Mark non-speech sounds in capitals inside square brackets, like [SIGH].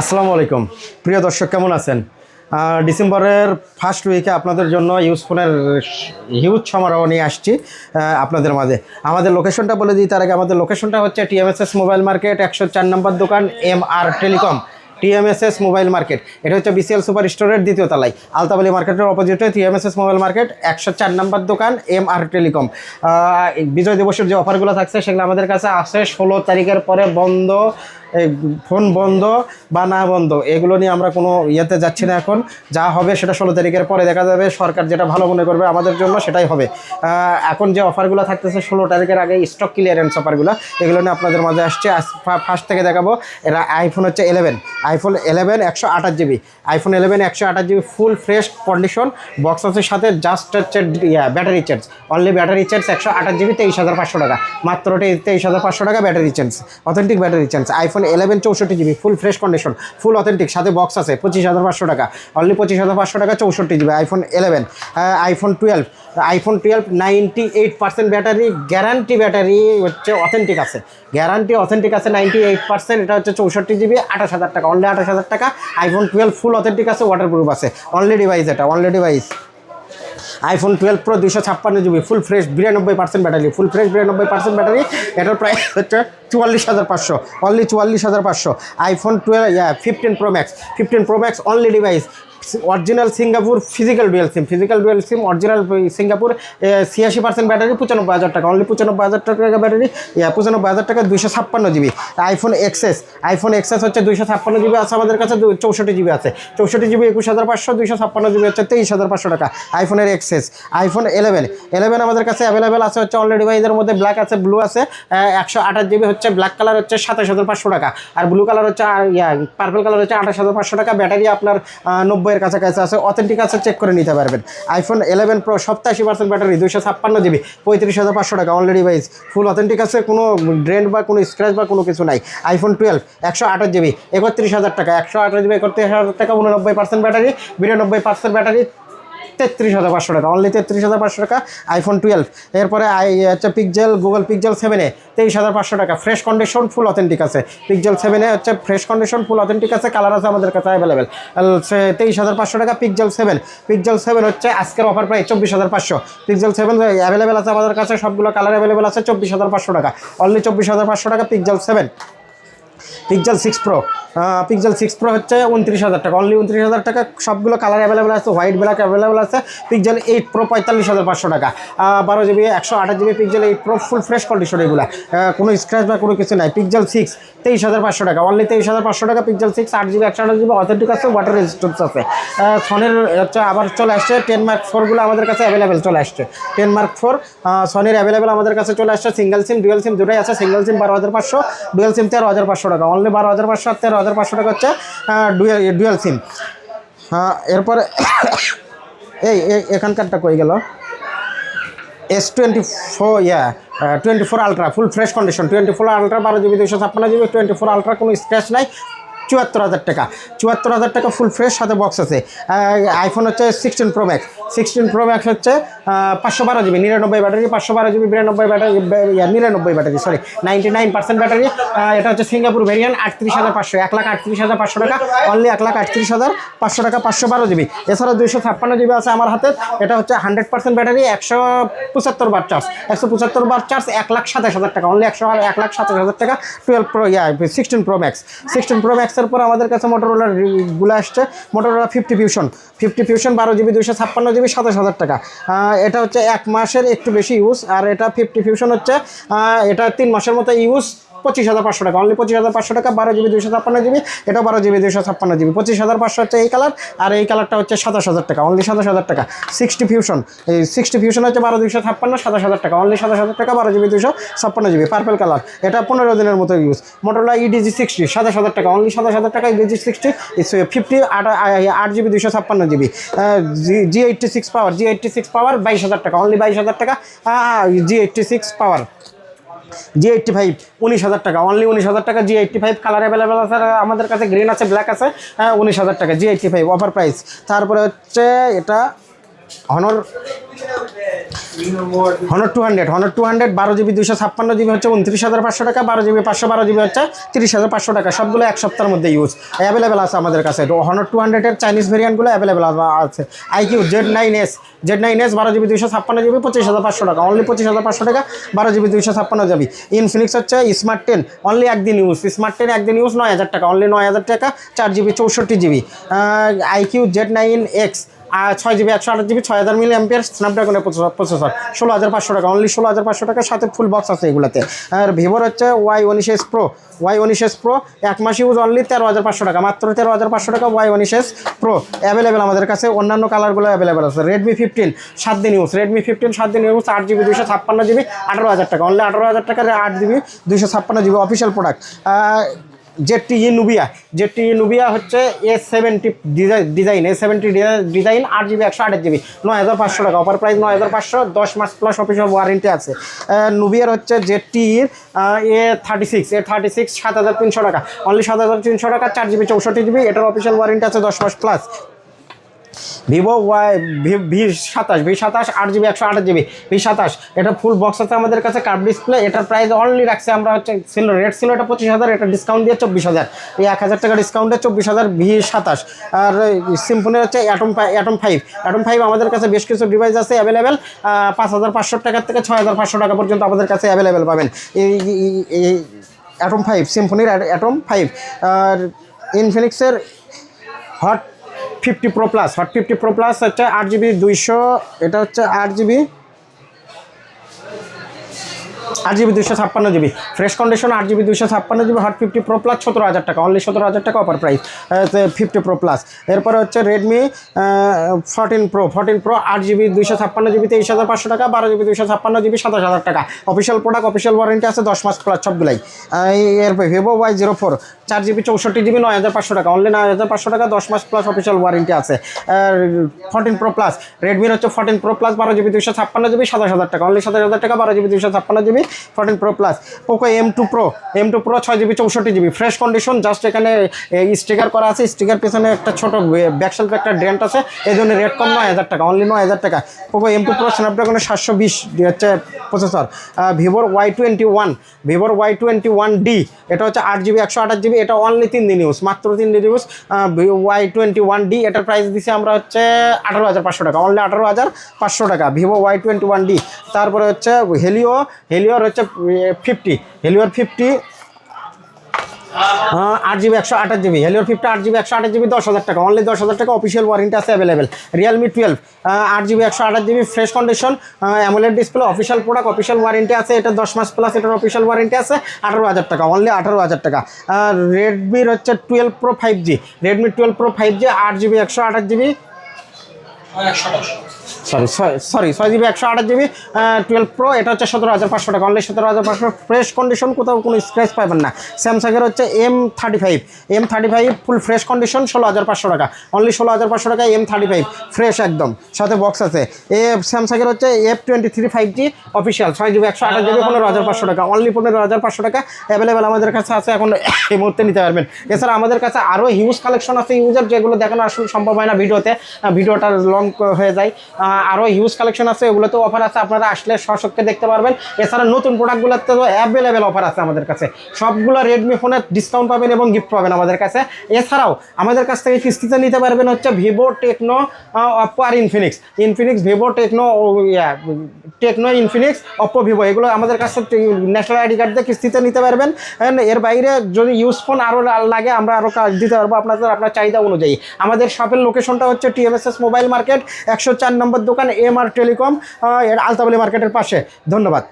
আসসালামু আলাইকুম। প্রিয় দর্শক, কেমন আছেন? ডিসেম্বরের ফার্স্ট উইকে আপনাদের জন্য ইউজ ফোনের হিউজ সমারোহ নিয়ে আসছি আপনাদের মাঝে। আমাদের লোকেশনটা বলে দিই, তার আগে আমাদের লোকেশনটা হচ্ছে টিএমএসএস মোবাইল মার্কেট একশো চার নম্বর দোকান M R Telecom TMSS mobile market এটা হচ্ছে বিসিএল সুপার স্টোরের দ্বিতীয় তলায়। আলতাবালি মার্কেটের অপোজিটে টিএমএসএস মোবাইল মার্কেট একশো চার নম্বর দোকান এম আর টেলিকম বিজয় দিবসের যে অফারগুলো থাকছে, সেগুলো আমাদের কাছে আসে ষোলো তারিখের পরে বন্ধ ফোন বন্ধ বা না বন্ধ, এগুলো নিয়ে আমরা কোনো ইয়েতে যাচ্ছি না এখন। যা হবে সেটা ষোলো তারিখের পরে দেখা যাবে, সরকার যেটা ভালো মনে করবে আমাদের জন্য সেটাই হবে। এখন যে অফারগুলো থাকতেছে ষোলো তারিখের আগে স্টক ক্লিয়ারেন্স অফারগুলো, এগুলো নিয়ে আপনাদের মাঝে আসছে। ফার্স্ট থেকে দেখাবো, এরা আইফোন হচ্ছে এলেভেন আইফোন এলেভেন একশো আঠাশ জিবি আইফোন এলেভেন একশো আঠাশ GB full fresh condition box আছে সাথে জাস্ট হচ্ছে battery charge only battery charge একশো আঠাশ জিবি তেইশ হাজার পাঁচশো টাকা। মাত্র তেইশ হাজার পাঁচশো টাকা battery charge authentic battery charge iPhone eleven চৌষট্টি GB full fresh condition full authentic সাথে বক্স আছে, পঁচিশ হাজার পাঁচশো টাকা। অনলি পঁচিশ হাজার পাঁচশো টাকা, চৌষট্টি GB iPhone eleven iPhone twelve iPhone twelve ninety eight percent battery guarantee battery হচ্ছে অথেন্টিক আছে। গ্যারান্টি অথেন্টিক আছে নাইনটি এইট পার্সেন্ট এটা হচ্ছে চৌষট্টি জিবি আঠাশ হাজার টাকা অনলি আঠাশ হাজার টাকা। আইফোন টুয়েলভ ফুল অথেন্টিক আছে ওয়াটারপ্রুফ আছে। অনলি ডিভাইস এটা only device iPhone twelve pro দুশো ছাপ্পান্ন জিবি ফুল ফ্রেশ বিরানব্বই পার্সেন্ট ব্যাটারি ফুল ফ্রেশ বিরানব্বই পার্সেন্ট ব্যাটারি এটার প্রাইস হচ্ছে চুয়াল্লিশ হাজার পাঁচশো অনলি চুয়াল্লিশ হাজার পাঁচশো। IPhone twelve fifteen pro max fifteen pro max only device original Singapore physical dual SIM physical dual SIM original Singapore ছিয়াশি পার্সেন্ট ব্যাটারি পঁচানব্বই হাজার টাকা অনলি পঁচানব্বই হাজার টাকা ব্যাটারি পঁচানব্বই হাজার টাকা, দুইশো ছাপ্পান্ন GB. IPhone XS iPhone XS হচ্ছে দুইশো ছাপ্পান্ন জিবি, আছে আমাদের কাছে চৌষট্টি জিবি আছে। চৌষট্টি জিবি একুশ হাজার পাঁচশো, দুইশো ছাপ্পান্ন জিবি হচ্ছে তেইশ হাজার পাঁচশো টাকা। আইফোনের এক্সেস আইফোন ইলেভেন ইলেভেন আমাদের কাছে অ্যাভেলেবেল আছে হচ্ছে অলরেডি ভাইদের মধ্যে ব্ল্যাক আছে ব্লু আছে একশো আঠাশ জিবি হচ্ছে ব্ল্যাক কালার হচ্ছে সাতাশ হাজার পাঁচশো টাকা। আর ব্লু কালার হচ্ছে, আর পার্পল কালার হচ্ছে আঠাশ হাজার পাঁচশো টাকা। ব্যাটারি আপনার নব্বইয়ের কাছাকাছি আছে অথেন্টিক আছে চেক করে নিতে পারবেন। আইফোন ইলেভেন প্রো সপ্তাশি পার্সেন্ট ব্যাটারি দুশো ছাপ্পান্ন জিবি পঁয়ত্রিশ হাজার পাঁচশো টাকা অলরেডি ওয়াইজ ফুল অথেন্টিক আছে, কোনো ড্রেন বা কোনো স্ক্র্যাচ বা কোনো কিছু নাই। আইফোন টুয়েলভ একশো আঠাশ জিবি একত্রিশ হাজার টাকা, একশো আঠাশ জিবি একত্রিশ হাজার টাকা, উননব্বই পার্সেন্ট ব্যাটারি বিরানব্বই পার্সেন্ট ব্যাটারি তেত্রিশ হাজার পাঁচশো টাকা। অনলি তেত্রিশ হাজার পাঁচশো টাকা আইফোন টুয়েলভ এরপরে আই, হচ্ছে পিকজেল গুগল পিকজেল সেভেনে তেইশ হাজার পাঁচশো টাকা। ফ্রেশ কন্ডিশন ফুল অথেন্টিক আছে। পিকজেল সেভেনে হচ্ছে ফ্রেশ কন্ডিশন ফুল অথেন্টিক আছে। কালার আছে আমাদের কাছে অ্যাভেলেবেল তেইশ হাজার পাঁচশো টাকা পিকজেল সেভেন পিকজেল সেভেন হচ্ছে আজকের অফার প্রাইস চব্বিশ হাজার পাঁচশো। পিকজেল সেভেন অ্যাভেলেবেল আছে আমাদের কাছে, সবগুলো কালার অ্যাভেলেবেল আছে চব্বিশ হাজার পাঁচশো টাকা। অনলি চব্বিশ হাজার পাঁচশো টাকা Pixel seven Pixel six pro Pixel six pro হচ্ছে উনত্রিশ হাজার টাকা। অনলি উনত্রিশ হাজার টাকা, সবগুলো কালার অ্যাভেলেবেল আছে হোয়াইট ব্ল্যাক অ্যাভেলেবেল আছে। পিকজেল এইট প্রো পঁয়তাল্লিশ হাজার পাঁচশো টাকা। বারো জিবি একশো আঠাশ GB Pixel eight pro full fresh condition এগুলো। কোনো স্ক্র্যাচ বা কোনো কিছু নাই। পিকজেল সিক্স তেইশ হাজার পাঁচশো টাকা। অনলি তেইশ হাজার পাঁচশো টাকা পিকজেল সিক্স আট জিবি একশো আঠাশ জিবি অথেন্টিক আছে ওয়াটার রেজিস্ট্যান্স আছে। সনের হচ্ছে আবার চলে আসছে টেন মার্ক ফোরগুলো আমাদের কাছে অ্যাভেলেবেল চলে আসছে। টেন মার্ক ফোর সনের অ্যাভেলেবেল আমাদের কাছে চলে আসছে সিঙ্গেল সিম ডুয়েল সিম দুটোই আছে সিঙ্গেল সিম বারো হাজার পাঁচশো ডুয়েল সিম তেরো হাজার পাঁচশো টাকা অনলি বারো হাজার পাঁচশো আর তেরো হাজার পাঁচশো টাকা হচ্ছে ডুয়েল ডুয়েল সিম হ্যাঁ এরপরে [COUGHS] এই এখানকারটা কই গেল? S twenty four yeah twenty four ultra full fresh condition twenty four ultra বারো জিবি দুশো ছাপ্পান্ন জিবি টোয়েন্টি ফোর আলট্রা কোনো স্ক্র্যাচ নাই। চুয়াত্তর হাজার টাকা। চুয়াত্তর হাজার টাকা ফুল ফ্রেশ সাথে বক্স আছে। আইফোন হচ্ছে sixteen pro max sixteen pro max হচ্ছে পাঁচশো বারো জিবি নিরানব্বই ব্যাটারি, পাঁচশো বারো জিবি বিরানব্বই ব্যাটারি নিরানব্বই battery sorry ninety nine percent battery এটা হচ্ছে সিঙ্গাপুর ভেরিয়ান আটত্রিশ হাজার পাঁচশো, এক লাখ আটত্রিশ হাজার পাঁচশো টাকা। অনলি এক লাখ আটত্রিশ হাজার পাঁচশো টাকা, পাঁচশো বারো জিবি এছাড়া দুইশো ছাপ্পান্ন জিবি আছে আমার হাতে। এটা হচ্ছে হান্ড্রেড পার্সেন্ট ব্যাটারি, একশো পঁচাত্তর বার চার্জ একশো পঁচাত্তর বার চার্জ এক লাখ সাতাশ হাজার টাকা। অনলি একশো, এক লাখ সাতাশ হাজার টাকা। Twelve pro yeah sixteen pro max sixteen pro ম্যাক্সের পর আমাদের কাছে মোটরোলারগুলো আসছে। Motorola fifty fusion fifty fusion বারো জিবি, দুইশো ছাপ্পান্ন জিবি, সাতাশ হাজার টাকা। এটা হচ্ছে এক মাসের একটু বেশি ইউজ আর এটা ফিফটি ফিউশন হচ্ছে এটা তিন মাসের মতো ইউজ পঁচিশ হাজার পাঁচশো টাকা। অনলি পঁচিশ হাজার পাঁচশো টাকা, বারো জিবি, দুইশো ছাপ্পান্ন জিবি, এটাও বারো জিবি, দুইশো ছাপ্পান্ন জিবি। পঁচিশ হাজার পাঁচশো হচ্ছে এই কালার আর এই কালারটা হচ্ছে সাতাশ হাজার টাকা। অনলি সাতাশ হাজার টাকা। সিক্সটি ফিউশন এই সিক্সটি ফিউশন হচ্ছে বারো, দুইশো ছাপ্পান্ন, সাতাশ হাজার টাকা। অনলি সাতাশ হাজার টাকা, বারো জিবি, দুইশো ছাপ্পান্ন জিবি। পার্পেল কালার এটা পনেরো দিনের মতো ইউজ মোটরলা ইডিজি সিক্সটি সাতাশ হাজার টাকা। অনলি সাতাশ হাজার টাকা ইডিজি সিক্সটি ফিফটি আট আট জিবি, দুইশো ছাপ্পান্ন GB. G eighty six power G eighty six power বাইশ হাজার টাকা। অনলি বাইশ হাজার টাকা। G eighty six power G eighty five উনিশ হাজার টাকা অনলি উনিশ হাজার টাকা G eighty five colour available আছে আমাদের কাছে গ্রিন আছে ব্ল্যাক আছে হ্যাঁ উনিশ হাজার টাকা G eighty five offer price তারপরে হচ্ছে এটা Honor Honor two hundred Honor two hundred বারো জিবি দুইশো ছাপ্পান্ন জিবি হচ্ছে উনত্রিশ হাজার পাঁচশো টাকা, বারো জিবি পাঁচশো বারো জিবি হচ্ছে তিরিশ হাজার পাঁচশো টাকা। সবগুলো এক সপ্তাহের মধ্যে ইউজ অ্যাভেলেবেল আছে আমাদের কাছে। তো হনর টু হান্ড্রেডের চাইনিজ ভেরিয়েন্টগুলো অ্যাভেলেবেল আছে। IQOO Z nine S Z nine S বারো জিবি দুইশো ছাপ্পান্ন জিবি পঁচিশ হাজার পাঁচশো টাকা। অনলি পঁচিশ হাজার পাঁচশো টাকা, বারো জিবি দুইশো ছাপ্পান্ন জিবি ইনফিনিক্স হচ্ছে স্মার্ট টেন অনলি একদিন ইউজ স্মার্ট টেন একদিন ইউজ নয় হাজার টাকা অনলি নয় হাজার টাকা, চার জিবি চৌষট্টি GB iQOO Z nine X ছয় জিবি, একশো আট জিবি, ছয় হাজার মিলি অ্যাম্পিয়ার স্ন্যাপড্রাগনের প্রসেসর ষোলো হাজার পাঁচশো টাকা অনলি ষোলো হাজার পাঁচশো টাকার সাথে ফুল বক্স আছে এগুলোতে। আর ভিভোর হচ্ছে ওয়াই উনিশ এস প্রো ওয়াই উনিশ এস প্রো এক মাস ইউজ অনলি তেরো হাজার পাঁচশো টাকা, মাত্র তেরো হাজার পাঁচশো টাকা ওয়াই উনিশ এস প্রো অ্যাভেলেবেল আমাদের কাছে। অন্যান্য কালারগুলো অ্যাভেলেবেল আছে। রেডমি ফিফটিন সাত দিন ইউজ রেডমি ফিফটিন সাত দিন ইউজ আট জিবি দুশো ছাপ্পান্ন জিবি, আঠারো হাজার টাকা। অনলি আঠারো হাজার টাকার আট জিবি দুশো ছাপ্পান্ন GB official product ZTE Nubia. ZTE Nubia হচ্ছে A seventy design A seventy design আট জিবি একশো আট জিবি নয় হাজার পাঁচশো টাকা। অপার প্রাইস নয় হাজার পাঁচশো, দশ মাস প্লাস অফিসিয়াল ওয়ারেন্টি আছে। নুবিয়ার হচ্ছে জেটটি ইর A thirty six A thirty six সাত হাজার তিনশো টাকা। অনলি সাত হাজার তিনশো টাকা, চার জিবি চৌষট্টি জিবি এটার অফিসিয়াল ওয়ারেন্টি আছে দশ মাস প্লাস ভিভো ওয়াই, ভি সাতাশ ভি সাতাশ, আট জিবি, একশো আট জিবি, ভি সাতাশ। এটা ফুল বক্স আছে আমাদের কাছে কার্ড ডিসপ্লে এটার প্রাইস অনলি রাখছে আমরা হচ্ছে, ছিল রেট ছিল এটা পঁচিশ হাজার, এটা ডিসকাউন্ট দিয়ে চব্বিশ হাজার। এই এক হাজার টাকা ডিসকাউন্টে চব্বিশ হাজার, ভি সাতাশ। আর সিম্পনের হচ্ছে Atom Atom five Atom five আমাদের কাছে বেশ কিছু ডিভাইস আছে অ্যাভেলেবেল পাঁচ হাজার পাঁচশো টাকার থেকে ছয় হাজার পাঁচশো টাকা পর্যন্ত আমাদের কাছে অ্যাভেলেবেল পাবেন। এই অ্যাটম ফাইভ সিম্ফনির অ্যাটম ফাইভ আর ইনফিনিক্সের Hot fifty pro plus Hot fifty pro plus হচ্ছে আট জিবি দুইশো, এটা হচ্ছে আট জিবি আট জিবি দুশো ছাপ্পান্ন জিবি। ফ্রেশ কন্ডিশন আট জিবি দুশো ছাপ্পান্ন GB Hot fifty pro plus সতেরো হাজার টাকা। অনলি সতেরো হাজার টাকা offer price fifty pro plus এরপরে হচ্ছে Redmi fourteen pro fourteen pro আট জিবি দুশো ছাপ্পান্ন জিবি তেইশ হাজার পাঁচশো টাকা, বারো জিবি দুশো ছাপ্পান্ন জিবি সাতাশ হাজার টাকা। অফিসিয়াল প্রোডাক্ট অফিসিয়াল ওয়ারেন্টি আছে, দশ মাস প্লাস সবগুলাই। এরপর ভিভো ওয়াই জিরো ফোর চার জিবি চৌষট্টি জিবি নয় হাজার পাঁচশো টাকা। অনলি নয় হাজার পাঁচশো টাকা, দশ মাস প্লাস অফিসিয়াল ওয়ারেন্টি আছে। ফোরটিন প্রো প্লাস রেডমির হচ্ছে ফোরটিন প্রো প্লাস বারো জিবি দুইশো ছাপ্পান্ন জিবি, সাতাশ হাজার টাকা। অনলি সাতাশ হাজার টাকা, বারো জিবি দুইশো ছাপ্পান্ন GB. Fourteen pro plus Poco M two pro M two pro ছয় জিবি চৌষট্টি জিবি ফ্রেশ কন্ডিশন জাস্ট এখানে স্টিকার করা আছে স্টিকার পেছনে একটা ছোট ব্যাকসেলফে একটা ডেন্ট আছে, এই জন্য রেট কম নয় হাজার টাকা অনলি নয় হাজার টাকা। পোকো এম টু প্রো স্ন্যাপড্রাগনের সাতশো বিশ হচ্ছে প্রসেসর ভিভোর ওয়াই টোয়েন্টি ওয়ান ভিভোর ওয়াই টোয়েন্টি ওয়ান ডি এটা হচ্ছে আট জিবি একশো আঠাশ জিবি এটা অনলি তিন দিন ইউজ মাত্র তিন দিন use Y twenty one D এটার প্রাইস দিছি আমরা হচ্ছে আঠারো হাজার পাঁচশো টাকা অনলি আঠারো হাজার পাঁচশো টাকা Vivo Y twenty one D তারপরে হচ্ছে হেলিও হেলিও হেলিওর হচ্ছে ফিফটি হেলিওর ফিফটি আট জিবি একশো আঠাশ জিবি। হেলিওর ফিফটি আট জিবি একশো আঠাশ জিবি দশ হাজার টাকা। অনলি দশ হাজার টাকা অফিসিয়াল ওয়ারেন্টি আছে অ্যাভেলেবেল রিয়েলমি টুয়েলভ আট জিবি একশো আঠাশ GB fresh condition AMOLED display official product official warranty আছে। এটা দশ মাস প্লাস এটার অফিসিয়াল ওয়ারেন্টি আছে, আঠারো হাজার টাকা। অনলি আঠারো হাজার টাকা। রেডমির হচ্ছে twelve pro five G Redmi twelve pro five G আট জিবি একশো আঠাশ জিবি। সরি সরি ছয় জিবি একশো আঠাশ জিবি টুয়েলভ প্রো এটা হচ্ছে সতেরো হাজার পাঁচশো টাকা। অনলি সতেরো হাজার পাঁচশো। ফ্রেশ কন্ডিশন কোথাও কোনো স্ক্র্যাচ পাবেন না। স্যামসাংয়ের হচ্ছে M thirty five M thirty five full fresh condition ষোলো হাজার পাঁচশো টাকা। অনলি ষোলো হাজার পাঁচশো টাকা এম থার্টি ফাইভ ফ্রেশ একদম। সাথে বক্স আছে। এ স্যামসাংয়ের হচ্ছে F twenty three five G official ছয় জিবি, একশো আঠাশ জিবি, পনেরো হাজার পাঁচশো টাকা। অনলি পনেরো হাজার পাঁচশো টাকা অ্যাভেলেবেল আমাদের কাছে আছে। এখন এই মুহূর্তে নিতে পারবেন। এছাড়া আমাদের কাছে আরও হিউজ কালেকশন আছে। ইউজার যেগুলো দেখানো আসলে সম্ভব হয় না ভিডিওতে। ভিডিওটা লং হয়ে যায়। আরও হিউজ কালেকশন আছে এগুলোতে অফার আছে। আপনারা আসলে সশক্তে দেখতে পারবেন। এছাড়া নতুন প্রোডাক্টগুলোতে তো অ্যাভেলেবেল অফার আছে আমাদের কাছে। সবগুলো রেডমি ফোনে ডিসকাউন্ট পাবেন এবং গিফট পাবেন আমাদের কাছে। এছাড়াও আমাদের কাছ থেকে কিস্তিতে নিতে পারবেন হচ্ছে ভিভো টেকনো অপ্পো আর Infinix Infinix Vivo Tecno Tecno Infinix Oppo Vivo এগুলো আমাদের কাছে ন্যাশনাল আইডি কার্ড দিয়ে কিস্তিতে নিতে পারবেন। এর বাইরে যদি ইউজ ফোন আরও লাগে, আমরা আরও কাজ দিতে পারব আপনাদের, আপনার চাহিদা অনুযায়ী। আমাদের শপের লোকেশনটা হচ্ছে টিএমএসএস মোবাইল মার্কেট একশো চার নম্বর দোকান এম আর টেলিকম এর আলতাবলি মার্কেটের পাশে। ধন্যবাদ।